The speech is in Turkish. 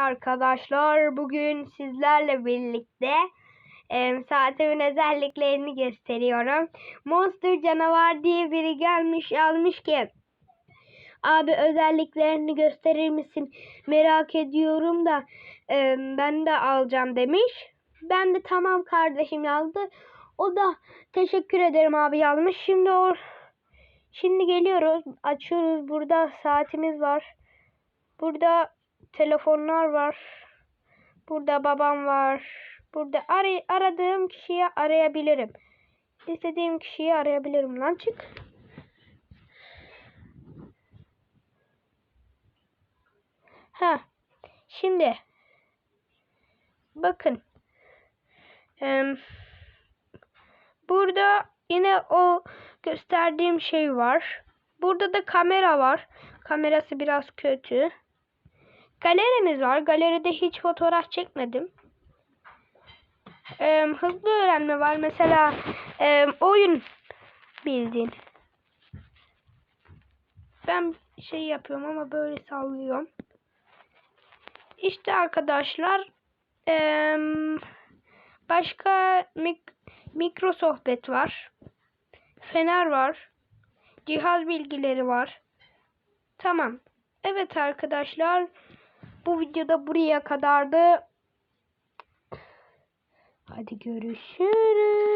arkadaşlar bugün sizlerle birlikte e, saatimin özelliklerini gösteriyorum. Monster canavar diye biri gelmiş almış ki abi özelliklerini gösterir misin merak ediyorum da e, ben de alacağım demiş. Ben de tamam kardeşim yazdı. O da teşekkür ederim abi yazmış. Şimdi o Şimdi geliyoruz. Açıyoruz. Burada saatimiz var. Burada telefonlar var. Burada babam var. Burada aray aradığım kişiyi arayabilirim. İstediğim kişiyi arayabilirim lan çık. Ha. Şimdi bakın. Em, burada yine o gösterdiğim şey var. Burada da kamera var. Kamerası biraz kötü. Galerimiz var. Galeride hiç fotoğraf çekmedim. Ee, hızlı öğrenme var. Mesela e, oyun bildin. Ben şey yapıyorum ama böyle sallıyorum. İşte arkadaşlar e, başka mik mikro sohbet var. Fener var. Cihaz bilgileri var. Tamam. Evet arkadaşlar. Bu videoda buraya kadardı. Hadi görüşürüz.